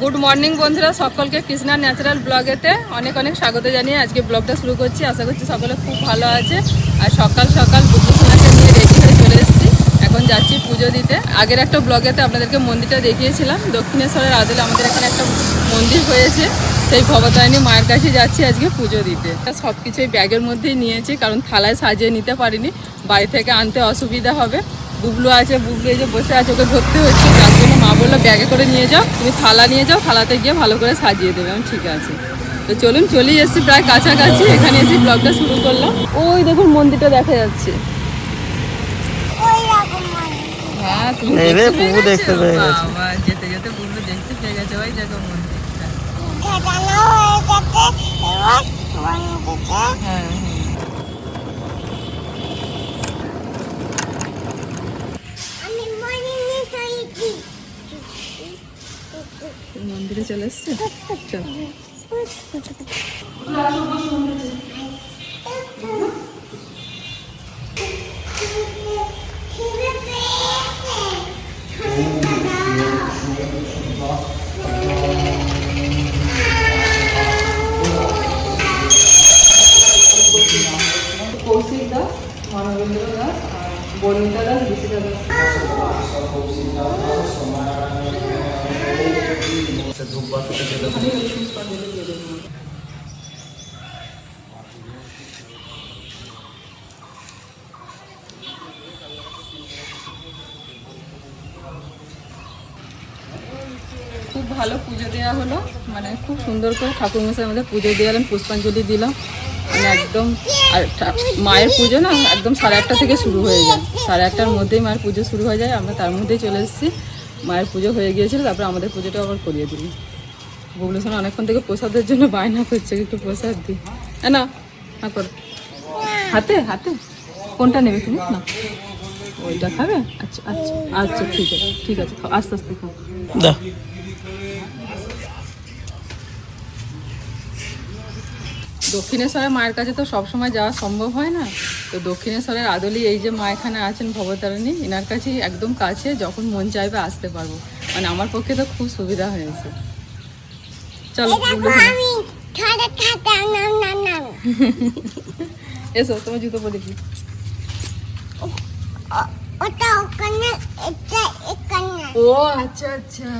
Good morning বন্ধুরা, সকলকে Krishna natural ব্লগেতে অনেক অনেক স্বাগত জানিয়ে আজকে ব্লগটা শুরু করছি। আশা করছি সকলে খুব ভালো আছে। আর সকাল সকাল বুকুসোনাকে নিয়ে রেডি হয়ে চলে এসেছি। এখন যাচ্ছি পুজো দিতে। আগের একটা ব্লগেতে আপনাদেরকে মন্দিরটা দেখিয়েছিলাম। দক্ষিণেশ্বরের আদলে আমাদের এখানে একটা মন্দির হয়েছে। সেই ভবতারিণী মায়ের কাছে যাচ্ছি আজকে পুজো দিতে। সব কিছুই ব্যাগের মধ্যেই নিয়েছি, কারণ থালায় সাজিয়ে নিতে পারিনি। বাড়ি থেকে আনতে অসুবিধা হবে। বুবলু আছে বুবলু এই যে বসে আছে ওকে ধরতে হচ্ছে। তার জন্য মা বলল ব্যাগে করে নিয়ে যাও তুমি থালা নিয়ে যাও থালাতে গিয়ে ভালো করে সাজিয়ে দেবে। আমি ঠিক আছে। তো চলুন চলেই এসেছি প্রায় কাছাকাছি। এখানে এসে ব্লগটা শুরু করলাম। ওই দেখুন মন্দিরটা দেখা যাচ্ছে। হ্যাঁ তুমি দেখতে পেয়ে গেছো? যেতে যেতে বুবলু দেখতে পেয়ে গেছে। ওই দেখো মন্দিরটা। হ্যাঁ। মন্দিরে চলে এসছে চল কৌশিক দাস মানবেন্দ্র দাস আর বর্ণিতা দাস ঋষিকা দাস খুব ভালো পুজো দেওয়া হলো। মানে খুব সুন্দর করে ঠাকুর মশাই আমাদের পুজো দিয়ে পুষ্পাঞ্জলি দিলাম। মানে একদম, আর মায়ের পুজো না, একদম সাড়ে আটটা থেকে শুরু হয়ে যায়। সাড়ে আটটার মধ্যেই মায়ের পুজো শুরু হয়ে যায়। আমরা তার মধ্যেই চলে এসেছি। মায়ের পুজো হয়ে গিয়েছিল, তারপরে আমাদের পুজোটা আবার করিয়ে দিলি বুবলু সোনা অনেকক্ষণ থেকে প্রসাদের জন্য বায়না করছে, একটু প্রসাদ দিই। হ্যাঁ না না কর। হাতে হাতে। কোনটা নেবে তুমি? না। ওইটা খাবে? আচ্ছা আচ্ছা আচ্ছা ঠিক আছে ঠিক আছে আস্তে আস্তে খাও। দক্ষিণেশ্বরের মায়ের কাছে তো সবসময় যাওয়া সম্ভব হয় না। তো দক্ষিণেশ্বরের আদলি এই যে মা এখানে আছেন ভবতারিণী এনার কাছেই একদম কাছে যখন মন চাইবে আসতে পারব। মানে আমার পক্ষে তো খুব সুবিধা হয়েছে। চলো। এসো তোমার জুতো পরে এখানে। ও আচ্ছা আচ্ছা।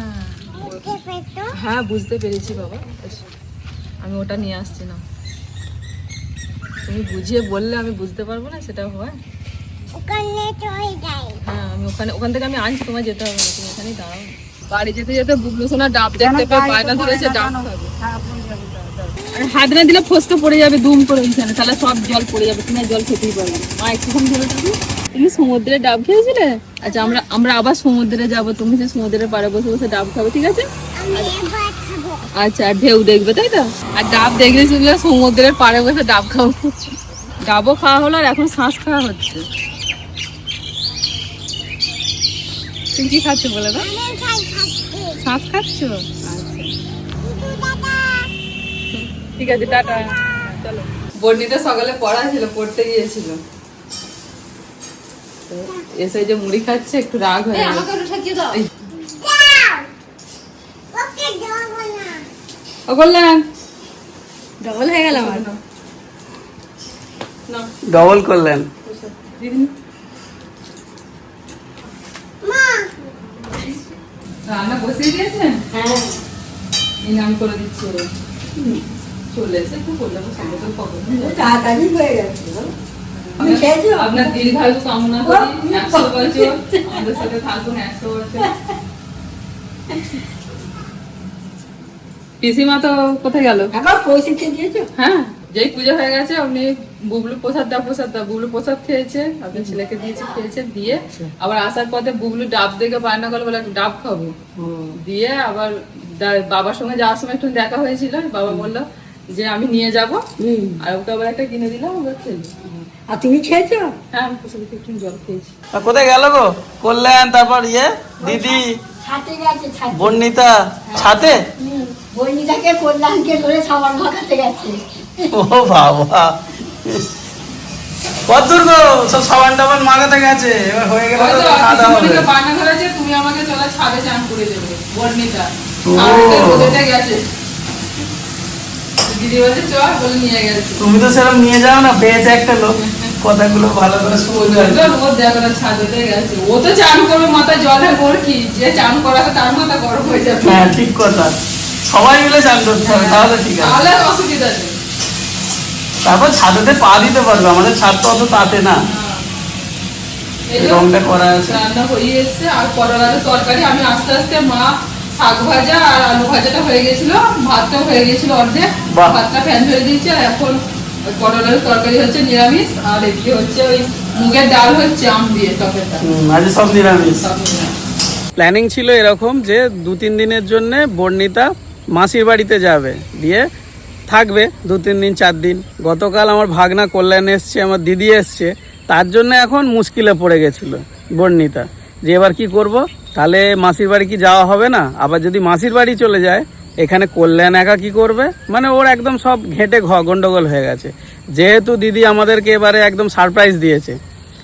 হ্যাঁ বুঝতে পেরেছি বাবা। আমি ওটা নিয়ে আসছি না তুমি বুঝিয়ে বললে আমি বুঝতে পারব না সেটা হয়। ওখানে চলে হ্যাঁ আমি ওখানে ওখান থেকে আমি আনছি তোমার যেতে হবে না তুমি এখানেই দাঁড়াও। বাড়ি যেতে যেতে বুবলু সোনা ডাব দেখতে পেয়ে বায়না ধরেছে ডাব খাবে। হাত না দিলে ফসকে পড়ে যাবে দুম করে ওইখানে তাহলে সব জল পড়ে যাবে তুমি জল খেতেই পারবে না। মা একটুখানি ধরে থাকি তুমি সমুদ্রে ডাব খেয়েছিলে? আচ্ছা আমরা আমরা আবার সমুদ্রে যাব তুমি যে সমুদ্রের পাড়ে বসে বসে ডাব খাব ঠিক আছে? আচ্ছা ঢেউ দেখবে তাই তো? আর ডাব দেখলে শুনলে সমুদ্রের পাড়ে বসে ডাব খাব। ডাবও খাওয়া হলো আর এখন শ্বাস খাওয়া হচ্ছে। তুমি কি খাচ্ছ বলে আমি শ্বাস খাচ্ছ। শুধু ঠিক আছে টাটা। চলো। বর্ণিতে সকালে পড়া ছিল পড়তে গিয়েছিল। এসে যে মুড়ি খাচ্ছে একটু রাগ হয়ে গেল এই, দাও ওকে দেবো না ও কল্যাণ ডবল হয়ে গেল আমার। না। ডবল করলেন। রান্না বসিয়ে দিয়েছেন? হ্যাঁ। এই করে দিচ্ছি। ওরে। চলে এসে করলে সঙ্গে তো তাড়াতাড়ি হয়ে গেছে? আপনার দীর্ঘায়ু কামনা করি একশো বছর। আমাদের সাথে থাকুন একশো বছর। পিসিমা তো কোথায় গেল? এখন পয়সা দিয়েছ? হ্যাঁ যেই পুজো হয়ে গেছে আপনি বুবলু প্রসাদ দা প্রসাদ দা বুবলু প্রসাদ খেয়েছে আপনি ছেলেকে দিয়েছে খেয়েছে দিয়ে আবার আসার পথে বুবলু ডাব দেখে বায়না করল বলে ডাব খাব। দিয়ে আবার বাবার সঙ্গে যাওয়ার সময় একটু দেখা হয়েছিল বাবা বলল যে আমি নিয়ে যাব। হুম। আর ওকে আবার একটা কিনে দিলাম ওকে খেলি আর তুমি খেয়েছো? হ্যাঁ আমি প্রসাদ একটু জল খেয়েছি। কোথায় গেল গো? কল্যাণ তারপর ইয়ে দিদি ছাতে গেছে ছাতে বর্ণিতা ছাতে বর্ণিতাকে কল্যাণকে ধরে সাবান মাখাতে গেছে। ও বাবা। গো সব সাবান টাবান মাখাতে গেছে। এবার হয়ে গেলে তো খাওয়া হবে। তুমি আমাকে চলো ছাদে চান করে দেবে বর্ণিতা। গেছে। তুমি তো সেরকম নিয়ে যাও না পেয়েছে একটা লোক। কথাগুলো ভালো করে। দেখো না ছাদেতে গেছে। ও তো চান করবে মাথা জলে কি যে চান করাবে তার মাথা গরম হয়ে যাবে। হ্যাঁ ঠিক কথা। সবাই মিলে চান করতে হবে তাহলে ঠিক আছে। তাহলে অসুবিধা নেই তারপর ছাদেতে পা দিতে পারবে আমাদের ছাদ তো অত তাতে না। রংটা করা আছে। রান্না হয়ে এসছে আর করলার তরকারি। আমি আস্তে আস্তে মা শাক ভাজা আর আলু ভাজাটা হয়ে গেছিল ভাতটা হয়ে গেছিল অর্ধেক। ভাতটা ফ্যান হয়ে দিয়েছে আর এখন করলার তরকারি হচ্ছে নিরামিষ আর এদিকে হচ্ছে ওই মুগের ডাল হচ্ছে আম দিয়ে টকেরটা। হুম, আজ সব নিরামিষ। প্ল্যানিং ছিল এরকম যে দু তিন দিনের জন্য বর্ণিতা মাসির বাড়িতে যাবে। দিয়ে থাকবে দু, তিন দিন, চার দিন। গতকাল আমার ভাগনা কল্যাণ এসছে, আমার দিদি এসছে। তার জন্য এখন মুশকিলে পড়ে গেছিল বর্ণিতা। যে এবার কি করব? তাহলে মাসির বাড়ি কি যাওয়া হবে না? আবার যদি মাসির বাড়ি চলে যায়, এখানে কল্যাণ একা কি করবে? মানে ওর একদম সব ঘেঁটে ঘ, গন্ডগোল হয়ে গেছে। যেহেতু দিদি আমাদেরকে এবারে একদম সারপ্রাইজ দিয়েছে।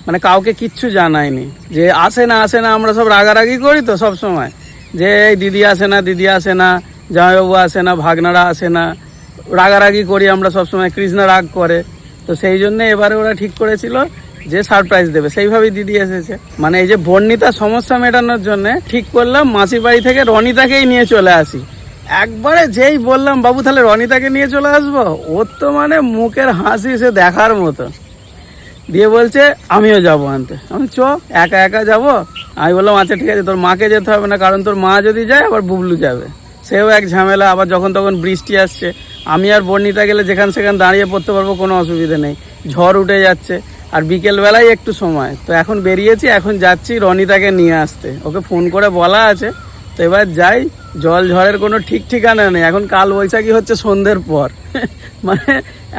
মানে কাউকে কিচ্ছু জানায়নি। যে আসে না আসে না, আমরা সব রাগারাগি করি তো সব সময় যে দিদি আসে না, দিদি আসে না জামাইবাবু আসে না, ভাগনারা আসে না। রাগারাগি করি আমরা সব সময় কৃষ্ণা রাগ করে। তো সেই জন্য এবারে ওরা ঠিক করেছিল যে সারপ্রাইজ দেবে। সেইভাবেই দিদি এসেছে। মানে এই যে বর্ণিতার সমস্যা মেটানোর জন্য ঠিক করলাম, মাসির বাড়ি থেকে রনিতাকেই নিয়ে চলে আসি। একবারে যেই বললাম, বাবু, তাহলে রনিতাকে নিয়ে চলে আসব? ওর তো মানে মুখের হাসি সে দেখার মতো। দিয়ে বলছে, আমিও যাব আনতে। আমি চ, একা একা যাব? আমি বললাম আচ্ছা ঠিক আছে, তোর মাকে যেতে হবে না, কারণ তোর মা যদি যায়, আবার বুবলু যাবে। সেও এক ঝামেলা, আবার যখন তখন বৃষ্টি আসছে। আমি আর বর্ণিতা গেলে যেখান সেখান দাঁড়িয়ে পড়তে পারব, কোনো অসুবিধা নেই। ঝড় উঠে যাচ্ছে, আর বিকেলবেলায় একটু সময়। তো এখন বেরিয়েছি, এখন যাচ্ছি রনিতাকে নিয়ে আসতে। ওকে ফোন করে বলা আছে। তো এবার যাই, জল ঝড়ের কোনো ঠিক ঠিকানা নেই। এখন কাল বৈশাখী হচ্ছে সন্ধ্যের পর। মানে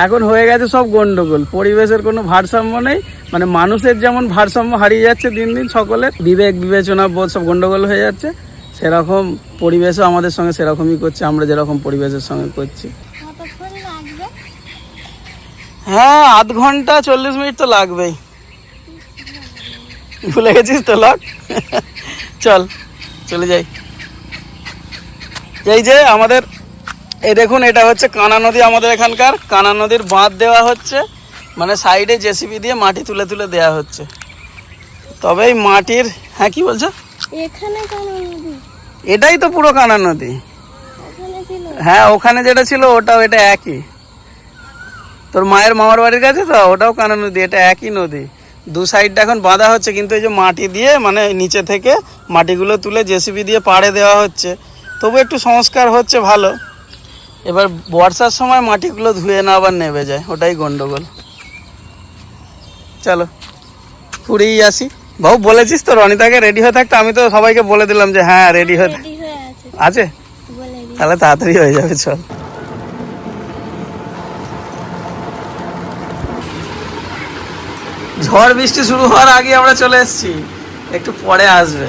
এখন হয়ে গেছে সব গন্ডগোল। পরিবেশের কোনো ভারসাম্য নেই। মানে মানুষের যেমন ভারসাম্য হারিয়ে যাচ্ছে দিন দিন, সকলের বিবেক বিবেচনা বোধ সব গন্ডগোল হয়ে যাচ্ছে। সেরকম পরিবেশও আমাদের সঙ্গে সেরকমই করছে আমরা যেরকম পরিবেশের সঙ্গে করছি। হ্যাঁ আধ ঘণ্টা চল্লিশ মিনিট তো লাগবেই। ভুলে গেছিস তো লক? চল চলে যাই। এই যে আমাদের এই দেখুন এটা হচ্ছে কানা নদী আমাদের এখানকার। কানা নদীর বাঁধ দেওয়া হচ্ছে মানে সাইডে জেসিবি দিয়ে মাটি তুলে তুলে দেওয়া হচ্ছে। তবে এই মাটির হ্যাঁ কি বলছো? এখানে কেন নদী। এটাই তো পুরো কানা নদী। হ্যাঁ ওখানে যেটা ছিল ওটাও এটা একই। তোর মায়ের মামার বাড়ির কাছে তো? ওটাও কানা নদী এটা একই নদী। দু সাইডটা এখন বাঁধা হচ্ছে কিন্তু এই যে মাটি দিয়ে মানে নিচে থেকে মাটিগুলো তুলে জেসিবি দিয়ে পাড়ে দেওয়া হচ্ছে। তবু একটু সংস্কার হচ্ছে ভালো। এবার বর্ষার সময় মাটিগুলো ধুয়ে না আবার নেবে যায় ওটাই গন্ডগোল। চলো ঘুরেই আসি। বাবু বলেছিস তো রনিতাকে রেডি হয়ে থাকতে আমি তো সবাইকে বলে দিলাম যে হ্যাঁ রেডি হয়ে আছে। আছে? বলে দিই তাহলে তাড়াতাড়ি হয়ে যাবে চল। ঝড় বৃষ্টি শুরু হওয়ার আগে আমরা চলে এসেছি। একটু পরে আসবে।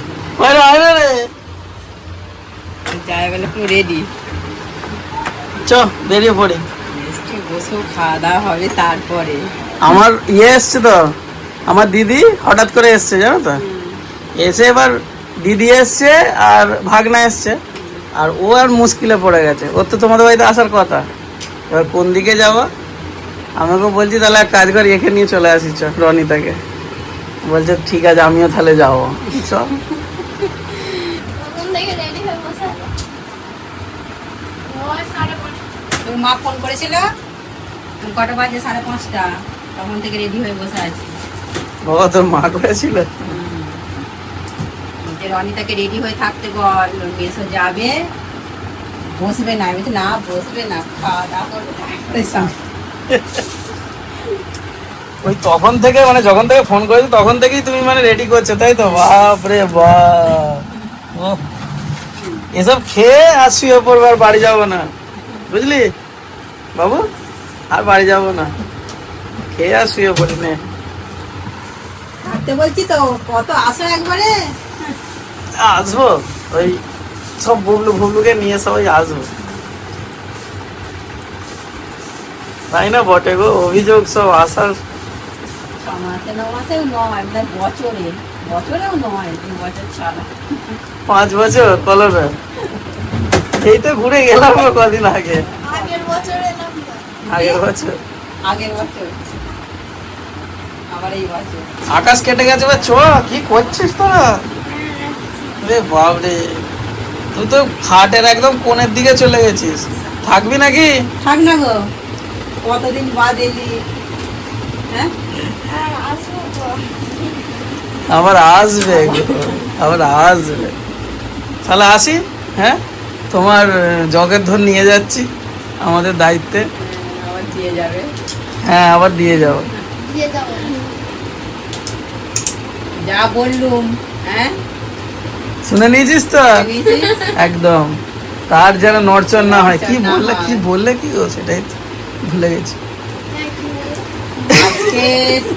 রেডি চ বেরিয়ে পড়ি। বসেও খাওয়া দাওয়া হবে তারপরে। আমার ইয়ে এসছে তো। আমার দিদি হঠাৎ করে এসছে, জানো তো? এসে এবার দিদি এসছে আর ভাগনা এসছে। আর ও আর মুশকিলে পড়ে গেছে। ওর তো তোমাদের বাড়িতে আসার কথা। এবার কোন দিকে যাব? আমাকে বলছি, তাহলে এক কাজ করি এখানে নিয়ে চলে আসি, চ, রনিতাকে। বলছে, ঠিক আছে, আমিও তাহলে যাব। চ। মা ফোন করেছিল? কটা বাজে? সাড়ে পাঁচটা। তখন থেকে রেডি হয়ে বসে আছি। বাবা তোর মা করেছিল? রনিতাকে রেডি হয়ে থাকতে বল মেসো যাবে। বসবে না আমি না বসবে না খাওয়া দাওয়া করবে ওই তখন থেকে মানে যখন থেকে ফোন করেছি তখন থেকেই তুমি মানে রেডি করছ তাই তো? বাপ। রে বাপ এসব খেয়ে আর শুয়ে পড়ব আর বাড়ি যাব না। বুঝলি? বাবু আর বাড়ি যাব না। খেয়ে আর শুয়ে পড়ি নে থাকতে বলছি তো কত আসো একবারে? আসব। ওই সব বুবলু ফুবলুকে নিয়ে সবাই আসব। তাই না বটে গো? অভিযোগ সব আসার। মানে পাঁচ বছর কলরে এই তো ঘুরে গেলাম কদিন আগে। আগের বছর আগের বছর। আগের বছর। আকাশ কেটে গেছে বা চ কি করছিস তোরা? রে বাবরে তুই তো খাটের একদম কোণের দিকে চলে গেছিস। থাকবি নাকি? থাক না গো কতদিন বাদ এলি? হ্যাঁ? আবার আসবে আবার আসবে। তাহলে আসি হ্যাঁ? তোমার জগের ধর নিয়ে যাচ্ছি আমাদের দায়িত্বে। আবার দিয়ে যাবে। হ্যাঁ আবার দিয়ে যাব। দিয়ে যাব। যা বললুম হ্যাঁ? শুনে নিয়েছিস তো? একদম। তার যেন নড়চড় না হয়। কি বললে কি বললে কি গো? সেটাই ভুলে গেছি। আজকে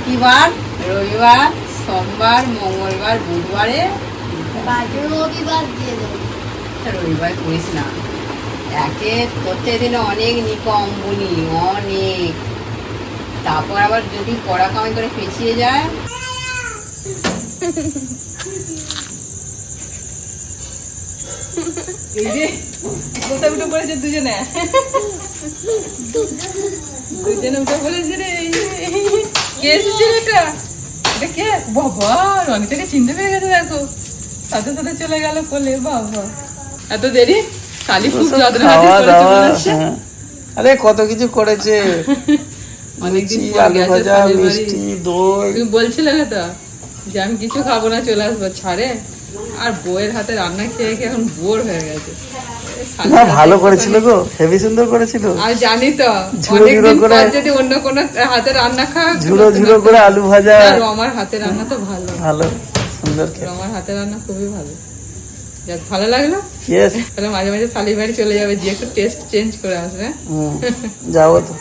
কি বার রবিবার সোমবার মঙ্গলবার বুধবারে রবিবার দিয়ে রবিবার করিস না। একে তোর দিনে অনেক নিকম বলি অনেক। তারপর আবার যদি কড়া কামাই করে পেঁচিয়ে যায় এই যে কোথায় উঠে পড়েছে দুজনে। দুজনে উঠে পড়েছে রে কে এটা? এটা কে? বাবা রনিতাকে চিনতে পেরে গেছে দেখো। সাথে সাথে চলে গেল কোলে বাবা। এত দেরি? কালি খুব যত্ন। হ্যাঁ। আরে কত কিছু করেছে। অনেকদিন আলু ভাজা মিষ্টি দই। তুমি বলছিলে তো? যে আমি কিছু খাব না চলে আসব ছাড়ে। আর বউয়ের হাতে রান্না খেয়ে খেয়ে এখন বোর হয়ে গেছে। না ভালো করেছিল গো হেভি সুন্দর করেছিল। আর জানি তো অনেকদিন করে- পর যদি অন্য কোনো হাতে রান্না খাওয়া ঝুড়ো ঝুড়ো করে আলু ভাজা। রমার হাতে রান্না তো ভালো। ভালো সুন্দর রমার হাতে রান্না খুবই ভালো। যাক ভালো লাগল? ইয়েস তাহলে মাঝে মাঝে শালি বাড়ি চলে যাবে যে একটু টেস্ট চেঞ্জ করে আসবে? যাব তো।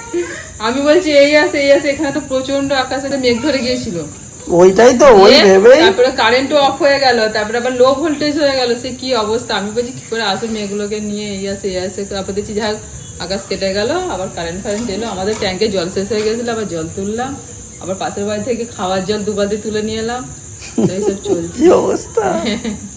আমি বলছি এই আছে এই আছে এখানে তো প্রচণ্ড আকাশে মেঘ ধরে গিয়েছিল। ওইটাই তো ওই ভেবেই তারপরে কারেন্ট অফ হয়ে গেল তারপরে আবার লো ভোল্টেজ হয়ে গেল সে কি অবস্থা? আমি বলছি কি করে আসে মেয়েগুলোকে নিয়ে? এই আসে এই আসে তারপর দেখছি যাই আকাশ কেটে গেল আবার কারেন্ট ফারেন্ট এলো আমাদের ট্যাঙ্কে জল শেষ হয়ে গেছিল আবার জল তুললাম আবার পাশের বাড়ি থেকে খাওয়ার জল দুবাদে তুলে নিয়ে এলাম এইসব চলছে। অবস্থা?